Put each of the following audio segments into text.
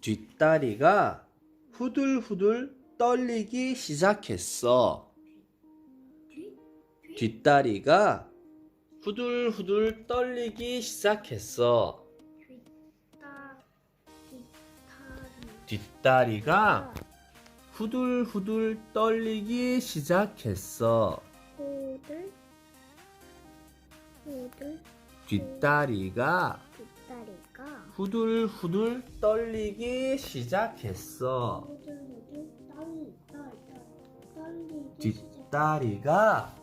뒷다리가 후들후들 떨리기 시작했어. 뒷다리가 후들후들 떨리기 시작했어. 뒷다 뒷다리 뒷다리가 후들후들 떨리기 시작했어. 호들 호들 뒷다리가 뒷다리가 후들후들 떨리기 시작했어. 호들호들 떨리 떨 떨리기 뒷다리가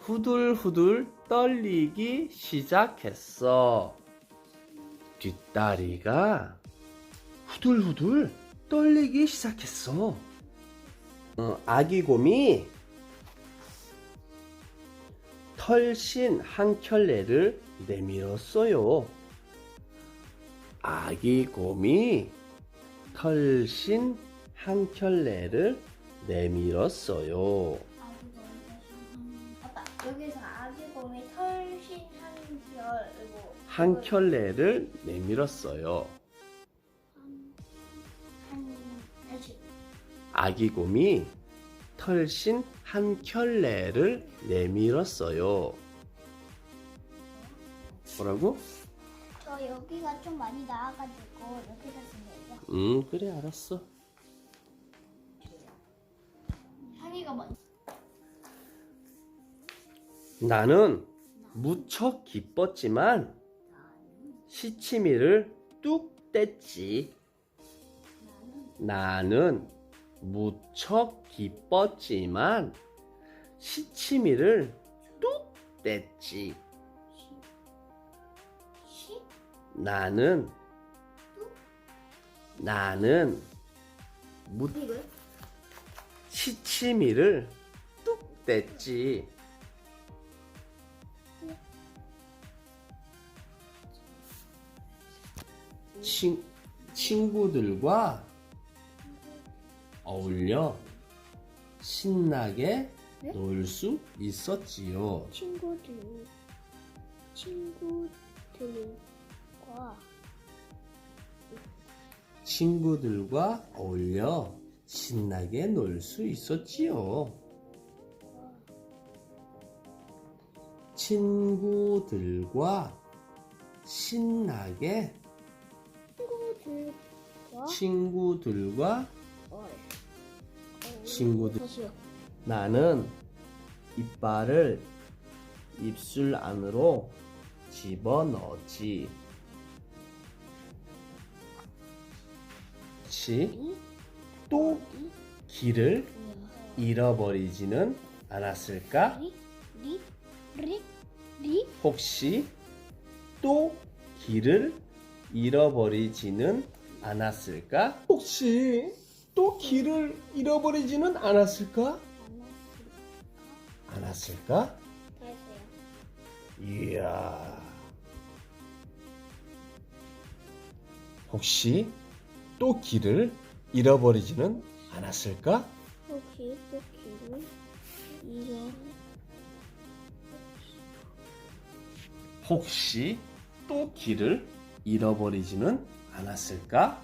후들후들 떨리기 시작했어. 뒷다리가 후들후들 떨리기 시작했어. 어, 아기 곰이 털신 한 켤레를 내밀었어요. 아기 곰이 털신 한 켤레를 내밀었어요. 아빠 여기서 아기 곰이 털신 한 켤레를 내밀었어요. 한 아기 곰이 털신 한 켤레를 내밀었어요. 뭐라고? 저 여기가 좀 많이 나와가지고 이렇게 됐습니다. 음, 그래, 알았어. 한이가 먼저 나는 무척 기뻤지만 시치미를 뚝 뗐지. 나는 무척 기뻤지만 시치미를 뚝 뗐지. 나는 나는 무 이거 시치미를 뚝 뗐지. 친, 친구들과 어울려 신나게 네? 놀 수 있었지요. 친구들 친구들과 친구들과 어울려 신나게 놀 수 있었지요. 친구들과 신나게 친구들과 친구들과 친구들. 나는 이빨을 입술 안으로 집어 넣었지. 치, 이또이 길을 잃어버리지는 않았을까? 혹시 또 길을 잃어버리지는 않았을까? 혹시 또 길을 잃어버리지는 않았을까? 않았을까? 이야. 혹시 또 길을 잃어버리지는 않았을까? 혹시 또 길을 잃어 혹시 또 길을 잃어버리지는 않았을까?